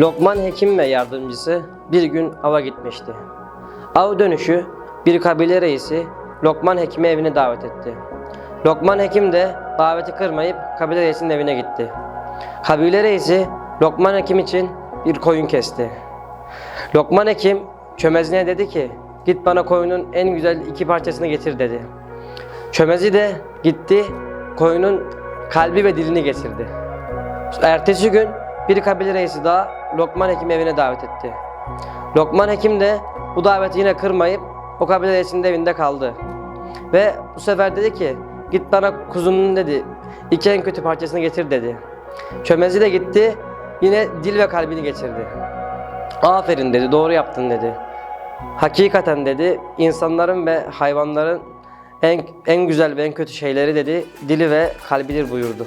Lokman hekim ve yardımcısı bir gün ava gitmişti. Av dönüşü bir kabile reisi Lokman hekimi evine davet etti. Lokman hekim de daveti kırmayıp kabile reisinin evine gitti. Kabile reisi Lokman hekim için bir koyun kesti. Lokman hekim çömezine dedi ki git bana koyunun en güzel iki parçasını getir dedi. Çömezi de gitti koyunun kalbi ve dilini getirdi. Ertesi gün bir kabile reisi daha Lokman Hekim evine davet etti. Lokman Hekim de bu daveti yine kırmayıp o kabile evinde kaldı. Ve bu sefer dedi ki git bana kuzunun dedi iki en kötü parçasını getir dedi. Çömezi de gitti yine dil ve kalbini getirdi. Aferin dedi doğru yaptın dedi. Hakikaten dedi insanların ve hayvanların en, en güzel ve en kötü şeyleri dedi dili ve kalbidir buyurdu.